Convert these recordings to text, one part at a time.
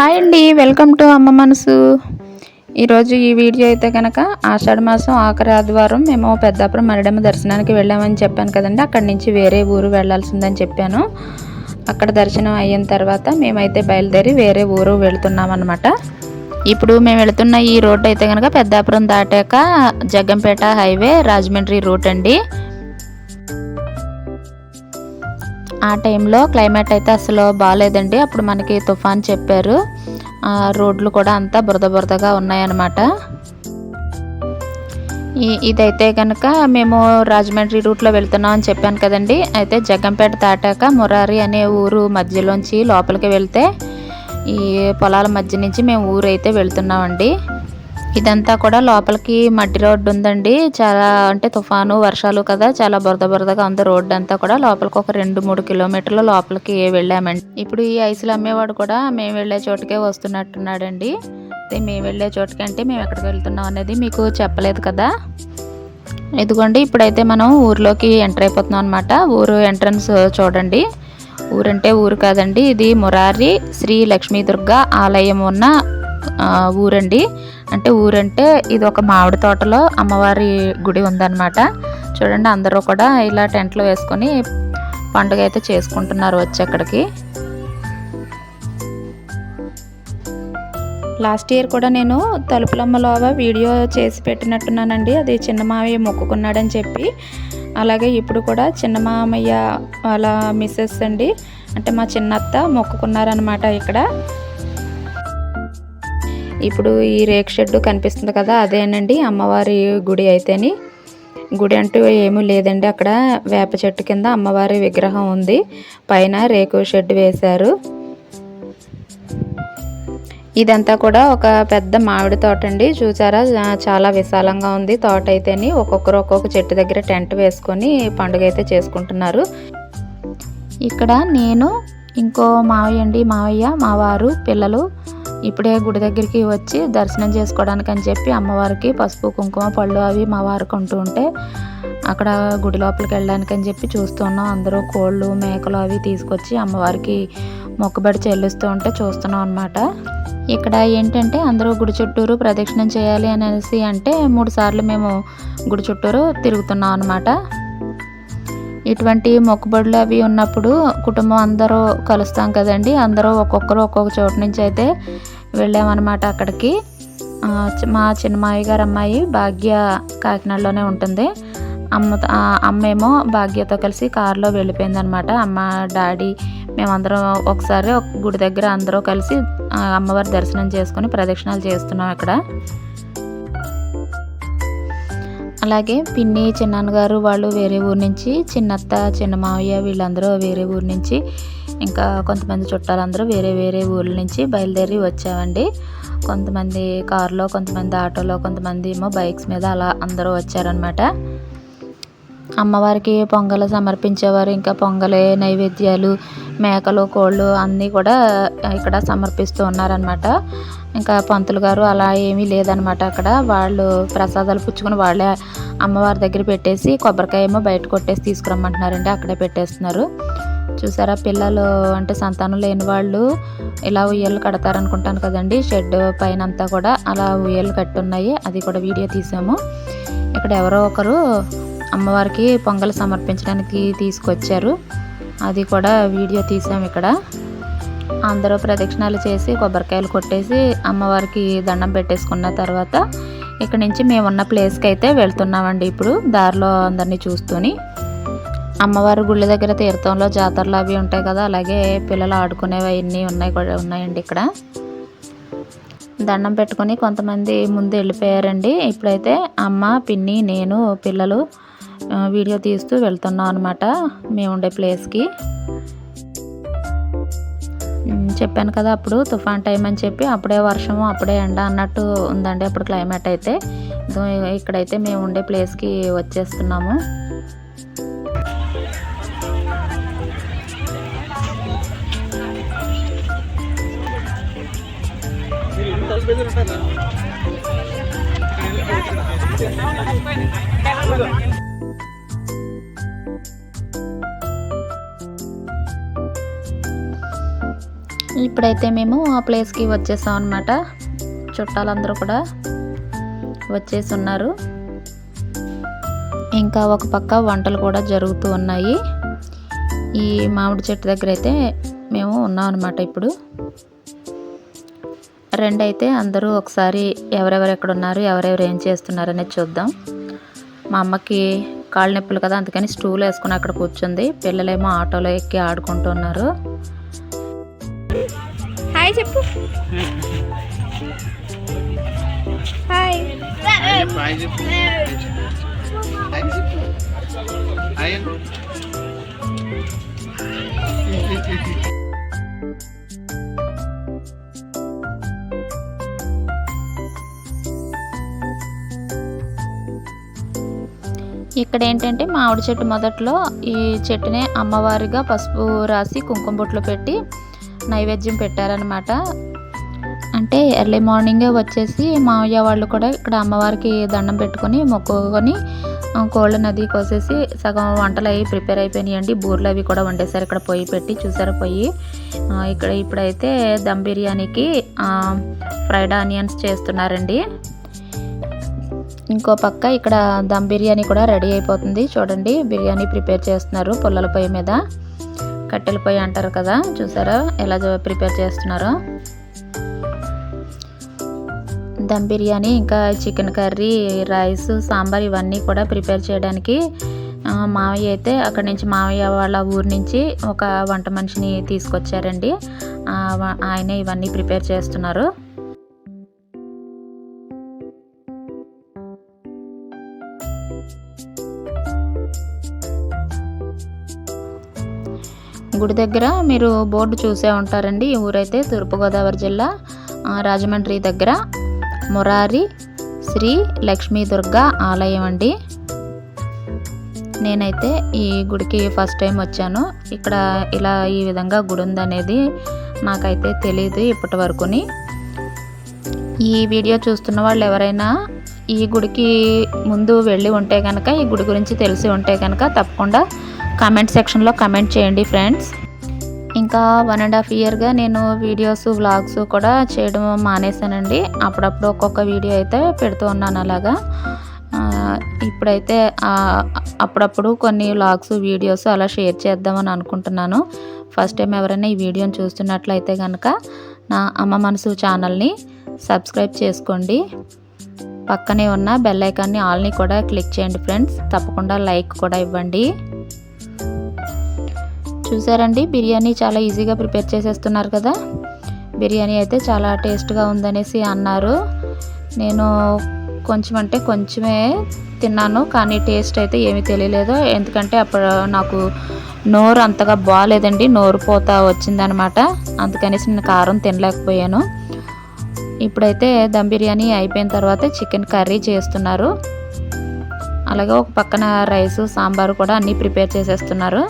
Hi అండి welcome to అమ్మ మనసు. ఈరోజు ఈ వీడియో అయితే కనుక ఆషాఢ మాసం ఆఖరి ఆదివారం మేము పెద్దాపురం మరిడమ్మ దర్శనానికి వెళ్ళామని చెప్పాను కదండి. అక్కడి నుంచి వేరే ఊరు వెళ్ళాల్సిందని చెప్పాను. అక్కడ దర్శనం అయిన తర్వాత మేమైతే బయలుదేరి వేరే ఊరు వెళుతున్నామన్నమాట. ఇప్పుడు మేము వెళుతున్న ఈ రోడ్ అయితే కనుక పెద్దాపురం దాటాక జగ్గంపేట హైవే రాజమండ్రి రూట్ అండి. ఆ టైంలో క్లైమేట్ అయితే అసలు బాగాలేదండి అప్పుడు మనకి తుఫాన్ చెప్పారు. రోడ్లు కూడా అంతా బురద బురదగా ఉన్నాయన్నమాట. ఇదైతే కనుక మేము రాజమండ్రి రూట్లో వెళ్తున్నాం అని చెప్పాను కదండి. అయితే జగ్గంపేట దాటాక మురారి అనే ఊరు మధ్యలోంచి లోపలికి వెళ్తే ఈ పొలాల మధ్య నుంచి మేము ఊరు అయితే వెళ్తున్నామండి. ఇదంతా కూడా లోపలికి మట్టి రోడ్డు ఉందండి. చాలా అంటే తుఫాను వర్షాలు కదా చాలా బురద బురదగా ఉంది రోడ్డు అంతా కూడా. లోపలికి ఒక రెండు మూడు కిలోమీటర్లు లోపలికి వెళ్ళామండి. ఇప్పుడు ఈ ఐసులు అమ్మేవాడు కూడా మేము వెళ్ళే చోటుకే వస్తున్నట్టున్నాడండి. అయితే మేము వెళ్ళే చోటుకి అంటే మేము ఎక్కడికి వెళ్తున్నాం అనేది మీకు చెప్పలేదు కదా. ఇదిగోండి ఇప్పుడైతే మనం ఊర్లోకి ఎంటర్ అయిపోతున్నాం అనమాట ఊరు ఎంట్రన్స్ చూడండి. ఊరంటే ఊరు కాదండి ఇది మురారి శ్రీ లక్ష్మీ దుర్గా ఆలయం ఉన్న ఊరండి. అంటే ఊరంటే ఇది ఒక మామిడి తోటలో అమ్మవారి గుడి ఉందన్నమాట. చూడండి అందరూ కూడా ఇలా టెంట్లు వేసుకొని పండుగ అయితే చేసుకుంటున్నారు వచ్చి అక్కడికి. లాస్ట్ ఇయర్ కూడా నేను తలుపులమ్మలోవ వీడియో చేసి పెట్టినట్టున్నానండి. అది చిన్న మావయ్య మొక్కుకున్నాడని చెప్పి. అలాగే ఇప్పుడు కూడా చిన్న మామయ్య వాళ్ళ మిస్సెస్ అండి. అంటే మా చిన్నత్త మొక్కుకున్నారనమాట ఇక్కడ. ఇప్పుడు ఈ రేక్ షెడ్ కనిపిస్తుంది కదా అదేనండి అమ్మవారి గుడి అయితేని. గుడి అంటూ ఏమీ లేదండి అక్కడ వేప చెట్టు కింద అమ్మవారి విగ్రహం ఉంది. పైన రేకు షెడ్ వేశారు. ఇదంతా కూడా ఒక పెద్ద మామిడి తోట అండి. చూసారా? చాలా విశాలంగా ఉంది. తోట అయితేని ఒక్కొక్కరు ఒక్కొక్క చెట్టు దగ్గర టెంట్ వేసుకొని పండుగ అయితే చేసుకుంటున్నారు. ఇక్కడ నేను ఇంకో మావయ్య అండి మావయ్య మా వారు పిల్లలు ఇప్పుడే గుడి దగ్గరికి వచ్చి దర్శనం చేసుకోవడానికి అని చెప్పి అమ్మవారికి పసుపు కుంకుమ పళ్ళు అవి మా వారికి ఉంటే అక్కడ గుడి లోపలికి వెళ్ళడానికి అని చెప్పి చూస్తున్నాం అందరూ కోళ్ళు మేకలు అవి తీసుకొచ్చి అమ్మవారికి మొక్కుబడి చెల్లిస్తూ ఉంటే చూస్తున్నాం అనమాట ఇక్కడ ఏంటంటే అందరూ గుడి చుట్టూరు ప్రదక్షిణం చేయాలి అనేసి అంటే మూడు సార్లు మేము గుడి చుట్టూరు తిరుగుతున్నాం అనమాట ఇటువంటి మొక్కుబడులు అవి ఉన్నప్పుడు కుటుంబం అందరూ కలుస్తాం కదండి. అందరూ ఒక్కొక్కరు ఒక్కొక్క చోటు నుంచి అయితే వెళ్ళామన్నమాట అక్కడికి. మా చిన్నమాయి గారు అమ్మాయి భాగ్య కాకినాడలోనే ఉంటుంది. అమ్మ అమ్మేమో భాగ్యతో కలిసి కారులో వెళ్ళిపోయిందనమాట అమ్మ డాడీ మేమందరం ఒకసారి ఒక గుడి దగ్గర అందరూ కలిసి అమ్మవారి దర్శనం చేసుకొని ప్రదక్షిణాలు చేస్తున్నాం అక్కడ. అలాగే పిన్ని చిన్నాన్నగారు వాళ్ళు వేరే ఊరు నుంచి చిన్నత్త చిన్న మావయ్య వీళ్ళందరూ వేరే ఊరు నుంచి ఇంకా కొంతమంది చుట్టాలందరూ వేరే వేరే ఊర్ల నుంచి బయలుదేరి వచ్చామండి. కొంతమంది కారులో కొంతమంది ఆటోలో కొంతమంది ఏమో బైక్స్ మీద అలా అందరూ వచ్చారనమాట అమ్మవారికి పొంగలు సమర్పించేవారు. ఇంకా పొంగలే నైవేద్యాలు మేకలు కోళ్ళు అన్నీ కూడా ఇక్కడ సమర్పిస్తూ ఉన్నారనమాట ఇంకా పంతులు గారు అలా ఏమీ లేదనమాట అక్కడ. వాళ్ళు ప్రసాదాలు పుచ్చుకొని వాళ్ళే అమ్మవారి దగ్గర పెట్టేసి కొబ్బరికాయ ఏమో బయట కొట్టేసి తీసుకురమ్మంటున్నారండి. అక్కడే పెట్టేస్తున్నారు. చూసారా పిల్లలు అంటే సంతానం లేని వాళ్ళు ఇలా ఉయ్యలు కడతారనుకుంటాను కదండి. షెడ్ పైన అంతా కూడా అలా ఉయ్యలు కట్టున్నాయి. అది కూడా వీడియో తీసాము. ఇక్కడ ఎవరో ఒకరు అమ్మవారికి పొంగల్ సమర్పించడానికి తీసుకొచ్చారు. అది కూడా వీడియో తీసాము ఇక్కడ. అందరూ ప్రదక్షిణాలు చేసి కొబ్బరికాయలు కొట్టేసి అమ్మవారికి దండం పెట్టేసుకున్న తర్వాత ఇక్కడ నుంచి మేము ఉన్న ప్లేస్కి అయితే వెళ్తున్నామండి ఇప్పుడు దారిలో అందరినీ చూస్తూని. అమ్మవారి గుళ్ళ దగ్గర తీర్థంలో జాతరలు అవి ఉంటాయి కదా అలాగే పిల్లలు ఆడుకునేవి అవన్నీ ఉన్నాయి కూడా ఉన్నాయండి ఇక్కడ. దండం పెట్టుకొని కొంతమంది ముందు వెళ్ళిపోయారండి. ఇప్పుడైతే అమ్మ పిన్ని నేను పిల్లలు వీడియో తీస్తూ వెళ్తున్నాం అనమాట మేము ఉండే ప్లేస్కి. చెప్పాను కదా అప్పుడు తుఫాన్ టైం అని చెప్పి అప్పుడే వర్షము అప్పుడే ఎండ అన్నట్టు ఉందండి అప్పుడు క్లైమేట్ అయితే. ఇక్కడైతే మేము ఉండే ప్లేస్కి వచ్చేస్తున్నాము. ఉంటారు ఇప్పుడైతే మేము ఆ ప్లేస్కి వచ్చేసాం అనమాట చుట్టాలందరూ కూడా వచ్చేసి ఉన్నారు ఇంకా ఒక పక్క వంటలు కూడా జరుగుతూ ఉన్నాయి. ఈ మామిడి చెట్టు దగ్గర అయితే మేము ఉన్నాం అనమాట ఇప్పుడు. రెండు అయితే అందరూ ఒకసారి ఎవరెవరు ఎక్కడ ఉన్నారు ఎవరెవరు ఏం చేస్తున్నారు అనేది చూద్దాం. మా అమ్మకి కాళ్ళు నొప్పులు కదా అందుకని స్టూల్ వేసుకుని అక్కడ కూర్చుంది. పిల్లలేమో ఆటోలో ఎక్కి ఆడుకుంటున్నారు హాయ్ చెప్పు. హాయ్. ఇక్కడ ఏంటంటే మామిడి చెట్టు మొదట్లో ఈ చెట్టునే అమ్మవారిగా పసుపు రాసి కుంకుమ బొట్లు పెట్టి నైవేద్యం పెట్టారనమాట అంటే ఎర్లీ మార్నింగే వచ్చేసి మావయ్య వాళ్ళు కూడా ఇక్కడ అమ్మవారికి దండం పెట్టుకొని మొక్కుకొని కోళ్ళ నది కోసేసి సగం వంటలు అవి ప్రిపేర్ అయిపోయినాయండి. బూర్లు అవి కూడా వండేసారు ఇక్కడ పొయ్యి పెట్టి చూసారు పొయ్యి? ఇక్కడ ఇప్పుడైతే దమ్ బిర్యానీకి ఫ్రైడ్ ఆనియన్స్ చేస్తున్నారండి. ఇంకో పక్క ఇక్కడ దమ్ బిర్యానీ కూడా రెడీ అయిపోతుంది. చూడండి బిర్యానీ ప్రిపేర్ చేస్తున్నారు పుల్లల పొయ్యి మీద. కట్టెల పొయ్యి అంటారు కదా చూసారా? ఎలా ప్రిపేర్ చేస్తున్నారో? దమ్ బిర్యానీ ఇంకా చికెన్ కర్రీ రైస్ సాంబార్ ఇవన్నీ కూడా ప్రిపేర్ చేయడానికి మావయ్య అయితే అక్కడి నుంచి మావయ్య వాళ్ళ ఊరు నుంచి ఒక వంట మనిషిని తీసుకొచ్చారండి. ఆయనే ఇవన్నీ ప్రిపేర్ చేస్తున్నారు. గుడి దగ్గర మీరు బోర్డు చూసే ఉంటారండి. ఈ ఊరైతే తూర్పుగోదావరి జిల్లా రాజమండ్రి దగ్గర. మురారి శ్రీ లక్ష్మీ దుర్గా ఆలయం అండి. నేనైతే ఈ గుడికి ఫస్ట్ టైం వచ్చాను. ఇక్కడ ఇలా ఈ విధంగా గుడి ఉందనేది నాకైతే తెలియదు ఇప్పటి వరకుని. ఈ వీడియో చూస్తున్న వాళ్ళు ఎవరైనా ఈ గుడికి ముందు వెళ్ళి ఉంటే కనుక ఈ గుడి గురించి తెలిసి ఉంటే కనుక తప్పకుండా కామెంట్ సెక్షన్లో కమెంట్ చేయండి ఫ్రెండ్స్ ఇంకా వన్ అండ్ హాఫ్ ఇయర్గా నేను వీడియోస్ వ్లాగ్స్ కూడా చేయడం మానేశానండి. అప్పుడప్పుడు ఒక్కొక్క వీడియో అయితే పెడుతూ ఉన్నాను అలాగా. ఇప్పుడైతే అప్పుడప్పుడు కొన్ని వ్లాగ్స్ వీడియోస్ అలా షేర్ చేద్దామని అనుకుంటున్నాను. ఫస్ట్ టైం ఎవరైనా ఈ వీడియోని చూస్తున్నట్లయితే కనుక నా అమ్మ మనసు ఛానల్ని సబ్స్క్రైబ్ చేసుకోండి. పక్కనే ఉన్న బెల్ ఐకాన్ని ఆల్ని కూడా క్లిక్ చేయండి ఫ్రెండ్స్ తప్పకుండా లైక్ కూడా ఇవ్వండి. చూసారండి. బిర్యానీ చాలా ఈజీగా ప్రిపేర్ చేసేస్తున్నారు కదా. బిర్యానీ అయితే చాలా టేస్ట్గా ఉందనేసి అన్నారు. నేను కొంచెం అంటే కొంచెమే తిన్నాను కానీ టేస్ట్ అయితే ఏమీ తెలియలేదు. ఎందుకంటే అప్పుడు నాకు నోరు అంతగా బాగాలేదండి. నోరు పోత వచ్చిందనమాట. అందుకనేసి నేను కారం తినలేకపోయాను. ఇప్పుడైతే దమ్ బిర్యానీ అయిపోయిన తర్వాత చికెన్ కర్రీ చేస్తున్నారు. అలాగే ఒక పక్కన రైస్ సాంబారు కూడా అన్నీ ప్రిపేర్ చేసేస్తున్నారు.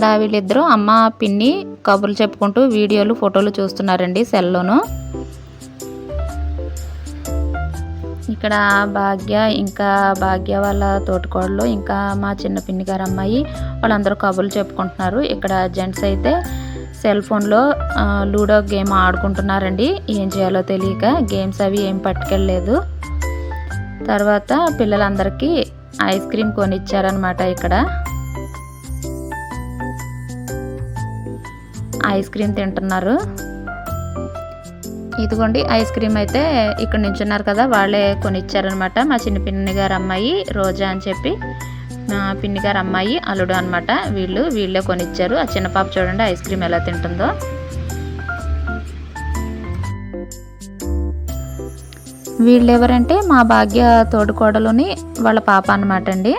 ఇక్కడ వీళ్ళిద్దరూ అమ్మ పిన్ని కబుర్లు చెప్పుకుంటూ వీడియోలు ఫోటోలు చూస్తున్నారండి సెల్లోను. ఇక్కడ భాగ్య ఇంకా భాగ్య వాళ్ళ తోటకోడలు ఇంకా మా చిన్న పిన్ని గారు అమ్మాయి వాళ్ళందరూ కబుర్లు చెప్పుకుంటున్నారు. ఇక్కడ జెంట్స్ అయితే సెల్ ఫోన్లో లూడో గేమ్ ఆడుకుంటున్నారండి. ఏం చేయాలో తెలియక గేమ్స్ అవి ఏం పట్టుకెళ్ళలేదు. తర్వాత పిల్లలందరికీ ఐస్ క్రీమ్ కొనిచ్చారనమాట ఇక్కడ. ఐస్ క్రీమ్ తింటున్నారు. ఇదిగోండి ఐస్ క్రీమ్ అయితే ఇక్కడ నించున్నారు కదా వాళ్ళే కొనిచ్చారనమాట మా చిన్న పిన్ని గారు అమ్మాయి రోజా అని చెప్పి మా పిన్ని గారు అమ్మాయి అల్లుడు అనమాట వీళ్ళు వీళ్ళే కొనిచ్చారు. ఆ చిన్న పాప చూడండి ఐస్ క్రీమ్ ఎలా తింటుందో. వీళ్ళు ఎవరంటే మా భాగ్య తోడుకోడలోని వాళ్ళ పాప అనమాట అండి.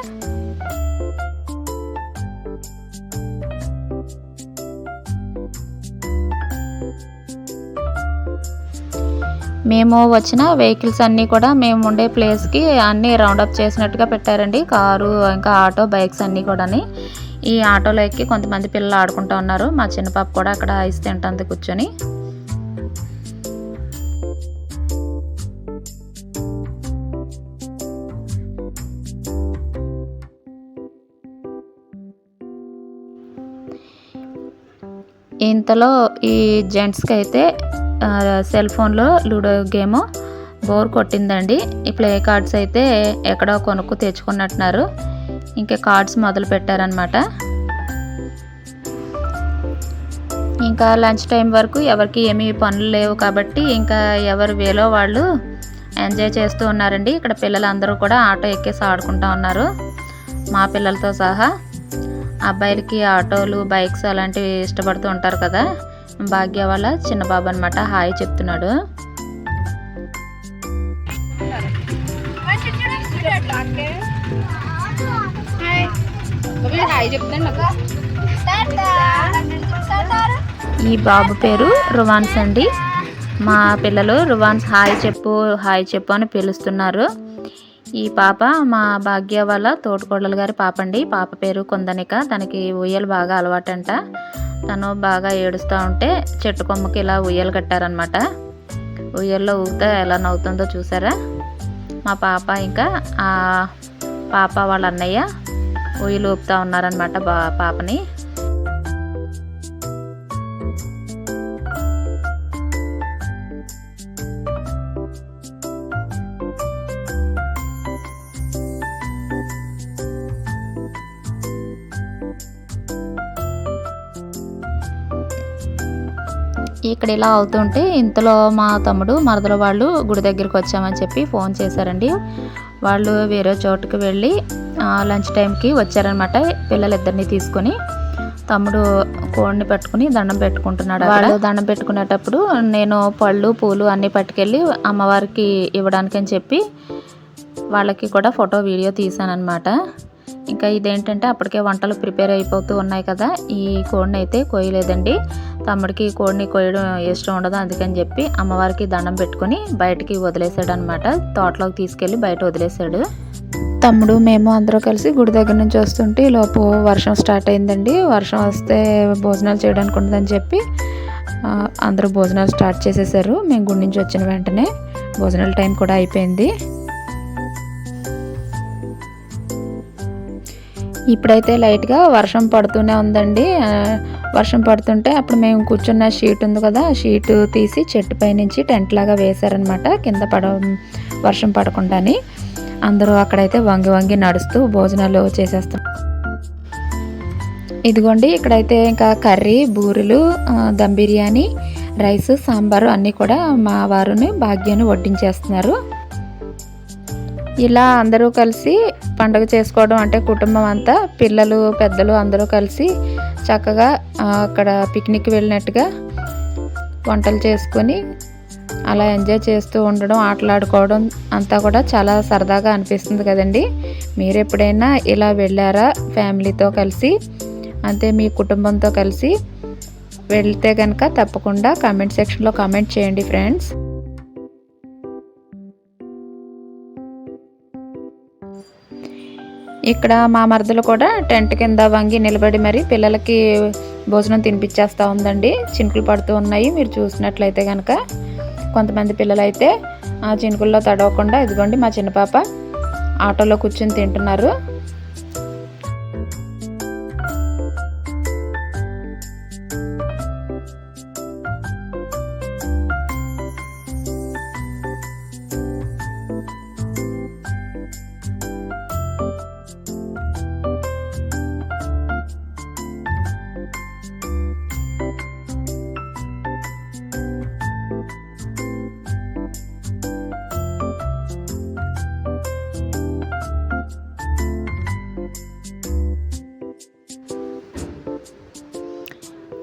మేము వచ్చిన వెహికల్స్ అన్నీ కూడా మేము ఉండే ప్లేస్కి అన్నీ రౌండప్ చేసినట్టుగా పెట్టారండి. కారు ఇంకా ఆటో బైక్స్ అన్నీ కూడాని. ఈ ఆటోలో ఎక్కి కొంతమంది పిల్లలు ఆడుకుంటూ ఉన్నారు. మా చిన్న పాప కూడా అక్కడ ఐస్ తింటుంది కూర్చొని. ఇంతలో ఈ జెంట్స్కి అయితే సెల్ ఫోన్లో లూడో గేమ్ బోర్ కొట్టిందండి. ఈ ప్లే కార్డ్స్ అయితే ఎక్కడో కొనుక్కు తెచ్చుకున్నట్టున్నారు. ఇంకా కార్డ్స్ మొదలు పెట్టారనమాట ఇంకా లంచ్ టైం వరకు ఎవరికి ఏమీ పనులు లేవు కాబట్టి ఇంకా ఎవరు వేలో వాళ్ళు ఎంజాయ్ చేస్తూ ఉన్నారండి. ఇక్కడ పిల్లలందరూ కూడా ఆటో ఎక్కేసి ఆడుకుంటూ ఉన్నారు. మా పిల్లలతో సహా అబ్బాయిలకి ఆటోలు బైక్స్ అలాంటివి ఇష్టపడుతూ ఉంటారు కదా. భాగ్య వాళ్ళ చిన్న బాబు అనమాట హాయ్ చెప్తున్నాడు. ఈ బాబు పేరు రువాన్స్ అండి. మా పిల్లలు రువాన్స్ హాయ్ చెప్పు హాయ్ చెప్పు అని పిలుస్తున్నారు. ఈ పాప మా భాగ్య వాళ్ళ తోటకోడలు గారి పాప అండి. పాప పేరు కొందనిక. తనకి ఉయ్యలు బాగా అలవాటంట. తను బాగా ఏడుస్తూ ఉంటే చెట్టు కొమ్మకి ఇలా ఉయ్యలు కట్టారనమాట ఉయ్యల్లో ఊగితే ఎలా నవ్వుతుందో చూసారా? మా పాప ఇంకా ఆ పాప వాళ్ళ అన్నయ్య ఉయ్యలు ఊపుతా ఉన్నారనమాట బా పాపని. ఇక్కడ ఇలా అవుతుంటే ఇంతలో మా తమ్ముడు మరదల వాళ్ళు గుడి దగ్గరికి వచ్చామని చెప్పి ఫోన్ చేశారండి. వాళ్ళు వేరే చోటుకి వెళ్ళి లంచ్ టైంకి వచ్చారనమాట పిల్లలిద్దరిని తీసుకొని. తమ్ముడు కోడిని పెట్టుకుని దండం పెట్టుకుంటున్నాడు వాళ్ళు దండం పెట్టుకునేటప్పుడు నేను పళ్ళు పూలు అన్నీ పట్టుకెళ్ళి అమ్మవారికి ఇవ్వడానికి అని చెప్పి వాళ్ళకి కూడా ఫోటో వీడియో తీసానమాట ఇంకా ఇదేంటంటే అప్పటికే వంటలు ప్రిపేర్ అయిపోతూ ఉన్నాయి కదా. ఈ కోడిని అయితే కోయలేదండి. తమ్ముడికి కోడిని కోయడం ఇష్టం ఉండదు అందుకని చెప్పి అమ్మవారికి దండం పెట్టుకొని బయటికి వదిలేసాడు అనమాట తోటలోకి తీసుకెళ్ళి బయట వదిలేసాడు తమ్ముడు మేము అందరూ కలిసి గుడి దగ్గర నుంచి వస్తుంటే లోపు వర్షం స్టార్ట్ అయిందండి. వర్షం వస్తే భోజనాలు చేయడానికి ఉండదని చెప్పి అందరూ భోజనాలు స్టార్ట్ చేసేసారు. మేము గుడి నుంచి వచ్చిన వెంటనే భోజనాల టైం కూడా అయిపోయింది. ఇప్పుడైతే లైట్గా వర్షం పడుతూనే ఉందండి. వర్షం పడుతుంటే అప్పుడు మేము కూర్చున్న షీట్ ఉంది కదా ఆ షీట్ తీసి చెట్టు పై నుంచి టెంట్ లాగా వేశారనమాట కింద పడ వర్షం పడకుండాని. అందరూ అక్కడైతే వంగి వంగి నడుస్తూ భోజనాలు చేసేస్తాం ఇదిగోండి ఇక్కడైతే ఇంకా కర్రీ బూరెలు దమ్ బిర్యానీ రైస్ సాంబారు అన్నీ కూడా మా వారుని భాగ్యాన్ని వడ్డించేస్తున్నారు. ఇలా అందరూ కలిసి పండుగ చేసుకోవడం అంటే కుటుంబం అంతా పిల్లలు పెద్దలు అందరూ కలిసి చక్కగా అక్కడ పిక్నిక్ వెళ్ళినట్టుగా వంటలు చేసుకొని అలా ఎంజాయ్ చేస్తూ ఉండడం ఆటలాడుకోవడం అంతా కూడా చాలా సరదాగా అనిపిస్తుంది కదండి. మీరు ఎప్పుడైనా ఇలా వెళ్ళారా ఫ్యామిలీతో కలిసి? అంతే మీ కుటుంబంతో కలిసి? వెళ్తే కనుక తప్పకుండా కామెంట్ సెక్షన్లో కామెంట్ చేయండి ఫ్రెండ్స్. ఇక్కడ మా మరదలు కూడా టెంట్ కింద వంగి నిలబడి మరి పిల్లలకి భోజనం తినిపించేస్తూ ఉందండి. చినుకులు పడుతూ ఉన్నాయి. మీరు చూసినట్లయితే కనుక కొంతమంది పిల్లలు అయితే ఆ చినుకుల్లో తడవకుండా ఇదిగోండి మా చిన్న పాప ఆటోలో కూర్చొని తింటున్నారు.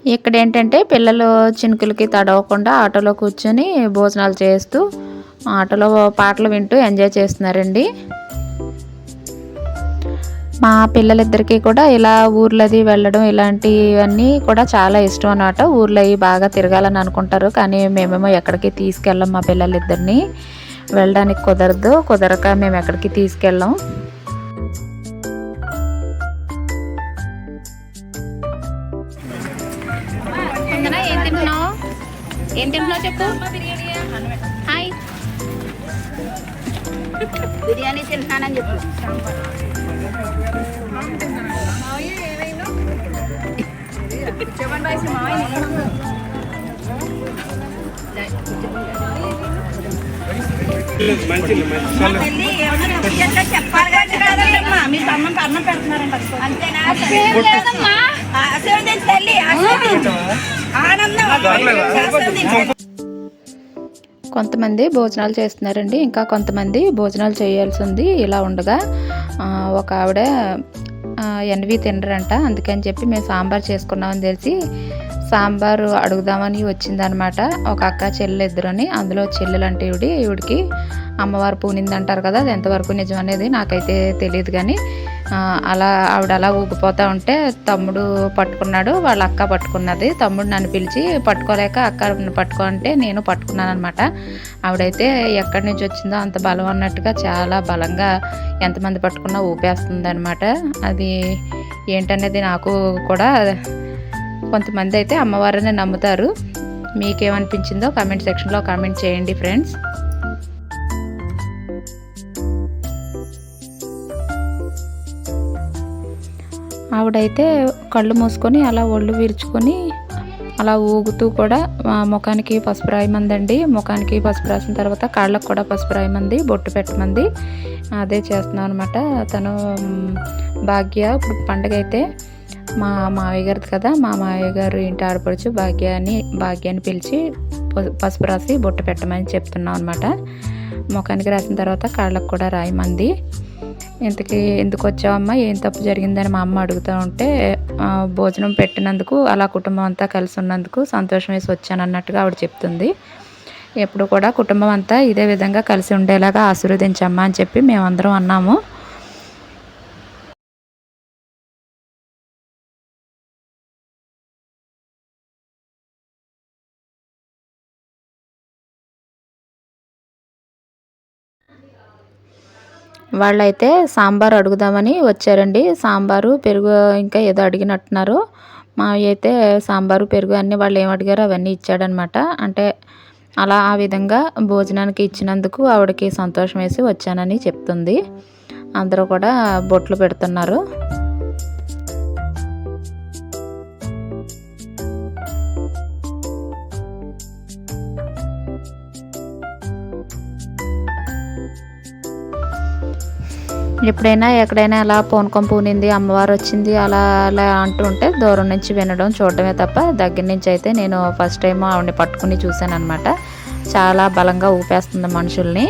ఇక్కడ ఏంటంటే పిల్లలు చినుకులకి తడవకుండా ఆటోలో కూర్చొని భోజనాలు చేస్తూ ఆటోలో పాటలు వింటూ ఎంజాయ్ చేస్తున్నారండి. మా పిల్లలిద్దరికీ కూడా ఇలా ఊర్లది వెళ్ళడం ఇలాంటివన్నీ కూడా చాలా ఇష్టం అన్నమాట. ఊర్లో అవి బాగా తిరగాలని అనుకుంటారు. కానీ మేమేమో ఎక్కడికి తీసుకెళ్ళాం మా పిల్లలిద్దరిని. వెళ్ళడానికి కుదరదు. కుదరక మేము ఎక్కడికి తీసుకెళ్ళాం. ఏం తింటున్నావు చెప్పు? హాయ్ బిర్యానీ తింటున్నానని చెప్పు. చెప్పాలి కాదమ్మా మీరు అన్నం అన్నం పెడుతున్నారంట అంతేనా ఆశీర్వదించు తల్లి. ఆనందం. కొంతమంది భోజనాలు చేస్తున్నారండి. ఇంకా కొంతమంది భోజనాలు చేయాల్సి ఉంది ఇలా ఉండగా ఆ, ఒక ఆవిడ ఎన్వి తినరంట. అందుకని చెప్పి మేము సాంబార్ చేసుకున్నామని తెలిసి సాంబారు అడుగుదామని వచ్చిందనమాట. ఒక అక్క చెల్లెలు ఇద్దరని. అందులో చెల్లెలు అంటే ఈవిడి ఈవిడికి అమ్మవారు పూనింది అంటారు కదా అది ఎంతవరకు నిజం అనేది నాకైతే తెలియదు కానీ అలా ఆవిడ అలా ఊగిపోతూ ఉంటే తమ్ముడు పట్టుకున్నాడు వాళ్ళ అక్క పట్టుకున్నది. తమ్ముడు నన్ను పిలిచి పట్టుకోలేక అక్క పట్టుకో అంటే నేను పట్టుకున్నాను అనమాట ఆవిడైతే ఎక్కడి నుంచి వచ్చిందో అంత బలం అన్నట్టుగా చాలా బలంగా ఎంతమంది పట్టుకున్నా ఊపేస్తుంది అనమాట అది ఏంటనేది నాకు కూడా కొంతమంది అయితే అమ్మవారిని నమ్ముతారు. మీకేమనిపించిందో కామెంట్ సెక్షన్లో కామెంట్ చేయండి ఫ్రెండ్స్ ఆవిడైతే కళ్ళు మూసుకొని అలా ఒళ్ళు విరుచుకొని అలా ఊగుతూ కూడా ముఖానికి పసుపు రాయమందండి. ముఖానికి పసుపు రాసిన తర్వాత కాళ్ళకు కూడా పసుపు రాయమంది బొట్టు పెట్టమంది. అదే చేస్తున్నాం అనమాట తను భాగ్య ఇప్పుడు పండగ అయితే మా మావయ్య గారిది కదా మా మావయ్య గారు ఇంటి ఆడపడుచు భాగ్యాన్ని భాగ్యాన్ని పిలిచి పసుపు రాసి బొట్టు పెట్టమని చెప్తున్నాం అనమాట ముఖానికి రాసిన తర్వాత కాళ్ళకు కూడా రాయమంది. ఇంతకీ ఎందుకు వచ్చావమ్మా? ఏం తప్పు జరిగిందని మా అమ్మ అడుగుతూ ఉంటే భోజనం పెట్టినందుకు అలా కుటుంబం అంతా కలిసి ఉన్నందుకు సంతోషం వేసి వచ్చాను అన్నట్టుగా ఆవిడ చెప్తుంది. ఎప్పుడు కూడా కుటుంబం అంతా ఇదే విధంగా కలిసి ఉండేలాగా ఆశీర్వదించమ్మా అని చెప్పి మేమందరం అన్నాము. వాళ్ళైతే సాంబార్ అడుగుదామని వచ్చారండి. సాంబారు పెరుగు ఇంకా ఏదో అడిగినట్టున్నారు. మావి అయితే సాంబారు పెరుగు అన్నీ వాళ్ళు ఏం అడిగారో అవన్నీ ఇచ్చాడనమాట అంటే అలా ఆ విధంగా భోజనానికి ఇచ్చినందుకు ఆవిడకి సంతోషం వేసి వచ్చానని చెప్తుంది. అందరూ కూడా బొట్లు పెడుతున్నారు. ఎప్పుడైనా ఎక్కడైనా అలా పూనకం పూనింది అమ్మవారు వచ్చింది అలా అలా అంటుంటే దూరం నుంచి వినడం చూడడమే తప్ప దగ్గర నుంచి అయితే నేను ఫస్ట్ టైం ఆవిడని పట్టుకుని చూశాను అనమాట చాలా బలంగా ఊపేస్తుంది మనుషుల్ని.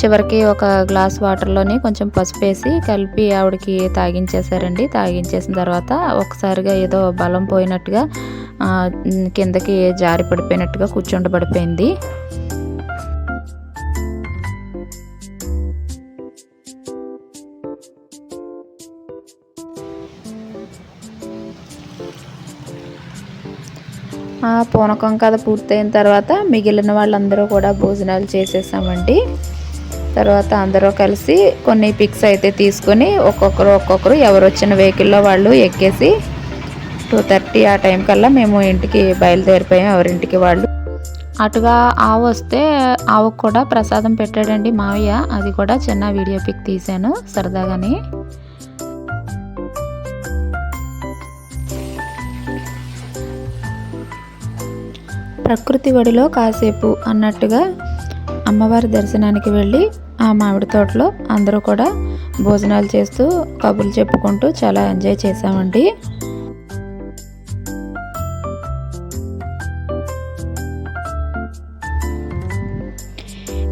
చివరికి ఒక గ్లాస్ వాటర్లోని కొంచెం పసుపు వేసి కలిపి ఆవిడకి తాగించేశారండి. తాగించేసిన తర్వాత ఒకసారిగా ఏదో బలం పోయినట్టుగా కిందకి జారి పడిపోయినట్టుగా కూర్చుండబడిపోయింది. ఆ పూనకం కథ పూర్తయిన తర్వాత మిగిలిన వాళ్ళందరూ కూడా భోజనాలు చేసేసామండి. తర్వాత అందరూ కలిసి కొన్ని పిక్స్ అయితే తీసుకొని ఒక్కొక్కరు ఒక్కొక్కరు ఎవరు వచ్చిన వెహికల్లో వాళ్ళు ఎక్కేసి టూ థర్టీ ఆ టైం కల్లా మేము ఇంటికి బయలుదేరిపోయాం ఎవరింటికి వాళ్ళు. అటుగా ఆవు వస్తే ఆవుకు కూడా ప్రసాదం పెట్టాడండి మావయ్య. అది కూడా చిన్న వీడియో పిక్ తీశాను సరదాగానే. ప్రకృతి ఒడిలో కాసేపు అన్నట్టుగా అమ్మవారి దర్శనానికి వెళ్ళి ఆ మామిడి తోటలో అందరూ కూడా భోజనాలు చేస్తూ కబుర్లు చెప్పుకుంటూ చాలా ఎంజాయ్ చేసామండి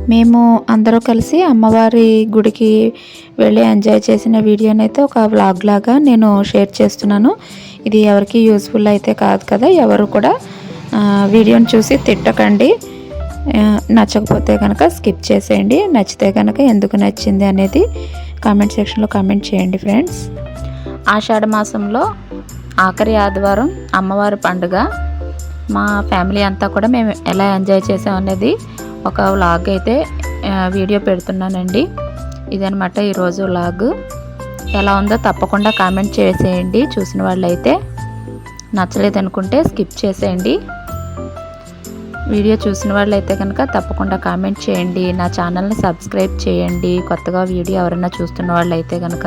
మేము అందరూ కలిసి అమ్మవారి గుడికి వెళ్ళి ఎంజాయ్ చేసిన వీడియోని అయితే ఒక వ్లాగ్ లాగా నేను షేర్ చేస్తున్నాను. ఇది ఎవరికి యూస్ఫుల్ అయితే కాదు కదా ఎవరు కూడా వీడియోని చూసి తిట్టకండి. నచ్చకపోతే కనుక స్కిప్ చేసేయండి. నచ్చితే కనుక ఎందుకు నచ్చింది అనేది కామెంట్ సెక్షన్లో కామెంట్ చేయండి ఫ్రెండ్స్. ఆషాఢ మాసంలో ఆఖరి ఆదివారం అమ్మవారి పండుగ. మా ఫ్యామిలీ అంతా కూడా మేము ఎలా ఎంజాయ్ చేసాం అనేది ఒక వ్లాగ్ అయితే వీడియో పెడుతున్నానండి. ఇదనమాట ఈరోజు వ్లాగ్. ఎలా ఉందో తప్పకుండా కామెంట్ చేసేయండి. చూసిన వాళ్ళైతే నచ్చలేదు అనుకుంటే స్కిప్ చేసేయండి. వీడియో చూసిన వాళ్ళైతే కనుక తప్పకుండా కామెంట్ చేయండి. నా ఛానల్ని సబ్స్క్రైబ్ చేయండి. కొత్తగా వీడియో ఎవరైనా చూస్తున్న వాళ్ళు అయితే కనుక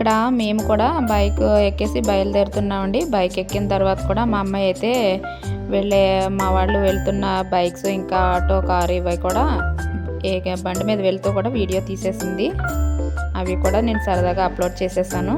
ఇక్కడ మేము కూడా బైక్ ఎక్కేసి బయలుదేరుతున్నామండి. బైక్ ఎక్కిన తర్వాత కూడా మా అమ్మాయి అయితే వెళ్ళే మా వాళ్ళు వెళ్తున్న బైక్స్ ఇంకా ఆటో కారు ఇవి కూడా ఏ బండి మీద వెళ్తూ కూడా వీడియో తీసేసింది. అవి కూడా నేను సరదాగా అప్లోడ్ చేసేసాను.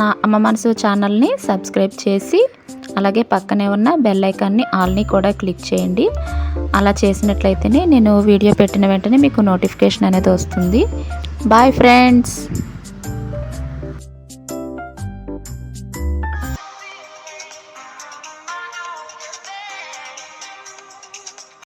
నా అమ్మ మనసు ఛానల్ని సబ్స్క్రైబ్ చేసి అలాగే పక్కనే ఉన్న బెల్ ఐకాన్ని ఆల్ని కూడా క్లిక్ చేయండి. అలా చేసినట్లయితేనే నేను వీడియో పెట్టిన వెంటనే మీకు నోటిఫికేషన్ అనేది వస్తుంది. Bye friends!